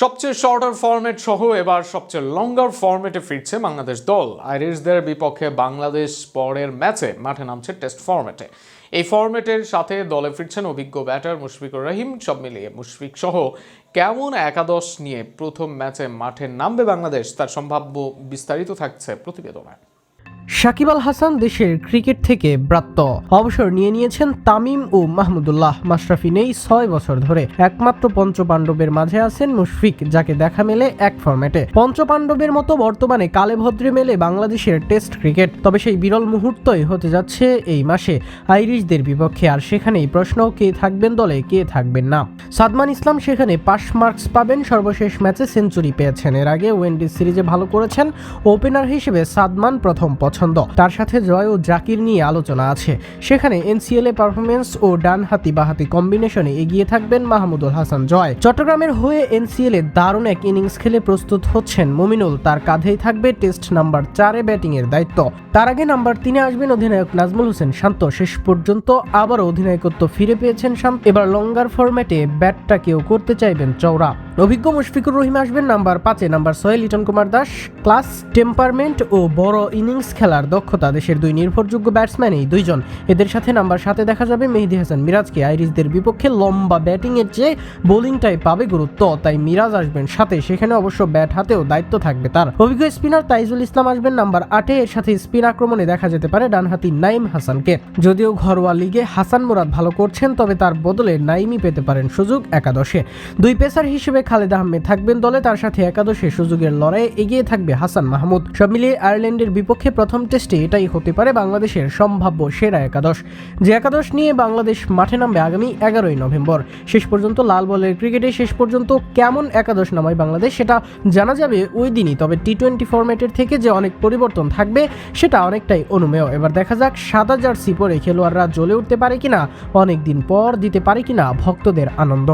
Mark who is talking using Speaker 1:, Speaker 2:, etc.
Speaker 1: সবচেয়ে shorter format সহ এবার সবচেয়ে লঙ্গার ফরম্যাটে ফিরছে বাংলাদেশ দল। আইরিশদের বিপক্ষে বাংলাদেশ পরের ম্যাচে মাঠে নামছে টেস্ট ফরম্যাটে এই ফরম্যাটের সাথে দলে ফিরছেন অভিজ্ঞ ব্যাটার মুশফিকুর রহিম। সব মিলিয়ে মুশফিক সহ কেমন একাদশ নিয়ে প্রথম ম্যাচে মাঠে নামবে বাংলাদেশ? তার সম্ভাব্য বিস্তারিত থাকছে প্রতিবেদনায়
Speaker 2: সাকিব আল হাসান দেশের ক্রিকেট থেকে ব্রাত্য অবসর নিয়ে নিয়েছেন তামিম ও মাহমুদুল্লাহ। মাশরাফি নেই ছয় বছর ধরে। একমাত্র পঞ্চপাণ্ডবের মাঝে আছেন মুশফিক, যাকে দেখা মেলে এক ফরম্যাটে। পঞ্চপাণ্ডবের মতো বর্তমানে কালে ভদ্রে মেলে বাংলাদেশের টেস্ট ক্রিকেট। তবে সেই বিরল মুহূর্তই হতে যাচ্ছে এই মাসে। আইরিশদের বিপক্ষে আর সেখানেই প্রশ্ন, কে থাকবেন দলে, কে থাকবেন না। সাদমান ইসলাম সেখানে পাস মার্কস পাবেন। সর্বশেষ ম্যাচে সেঞ্চুরি পেয়েছেন। এর আগে ওয়েন্ডিজ সিরিজে ভালো করেছেন। ওপেনার হিসেবে সাদমান প্রথম পছন্দ। তার সাথে জয় ও জাকির নিয়ে আলোচনা আছে। সেখানে এনসিএল এ পারফরমেন্স ও ডান হাতি বাহাতি কম্বিনেশনে এগিয়ে থাকবেন মাহমুদুল হাসান জয়। চট্টগ্রামের হয়ে এনসিএল এ দারুণ এক ইনিংস খেলে প্রস্তুত হচ্ছেন মুমিনুল। তার কাঁধেই থাকবে টেস্ট নাম্বার চারে ব্যাটিং এর দায়িত্ব। তার আগে নাম্বার তিনে আসবেন অধিনায়ক নাজমুল হোসেন শান্ত। শেষ পর্যন্ত আবারও অধিনায়কত্ব ফিরে পেয়েছেন শান্ত। এবার লঙ্গার ফরম্যাটে ব্যাটটা কেউ করতে চাইবেন চৌড়া অভিজ্ঞ মুশফিকুর রহিম আসবেন নাম্বার পাঁচে, নাম্বার ছয়ে লিটন কুমার দাস, ক্লাস, টেম্পারমেন্ট ও বড় ইনিংস খেলার দক্ষতা, দেশের দুই নির্ভরযোগ্য ব্যাটসম্যান এই দুইজন। এদের সাথে নাম্বার সাথে দেখা যাবে মেহেদি হাসান মিরাজকে আইরিশদের বিপক্ষে লম্বা ব্যাটিংয়ের চেয়ে বোলিংটাই পাবে গুরুত্ব, তাই মিরাজ আসবেন সাথে সেখানে অবশ্য ব্যাট হাতেও দায়িত্ব থাকবে তার। অভিজ্ঞ স্পিনার তাইজুল ইসলাম আসবেন নাম্বার আটে। এর সাথে স্পিন আক্রমণে দেখা যেতে পারে ডানহাতি নাইম হাসানকে। যদিও ঘরোয়া লিগে হাসান মুরাদ ভালো করছেন, তবে তার বদলে নাইমই পেতে পারেন সুযোগ একাদশে। দুই পেসার হিসেবে খালেদ আহমেদ থাকবেন দলে, তার সাথে একাদশে সুযোগের লড়াইয়ে এগিয়ে থাকবে হাসান মাহমুদ। সব মিলিয়ে আয়ারল্যান্ডের বিপক্ষে প্রথম টেস্টে এটাই হতে পারে বাংলাদেশের সম্ভাব্য সেরা একাদশ। যে একাদশ নিয়ে বাংলাদেশ মাঠে নামবে আগামী এগারোই নভেম্বর। শেষ পর্যন্ত লাল বলের ক্রিকেটে শেষ পর্যন্ত কেমন একাদশ নামায় বাংলাদেশ সেটা জানা যাবে ওই দিনই, তবে টি টোয়েন্টি ফরম্যাটের থেকে যে অনেক পরিবর্তন থাকবে সেটা অনেকটাই অনুমেয়। এবার দেখা যাক সাদা জার্সি পরে খেলোয়াড়রা জ্বলে উঠতে পারে কিনা অনেক দিন পর দিতে পারে কিনা ভক্তদের আনন্দ।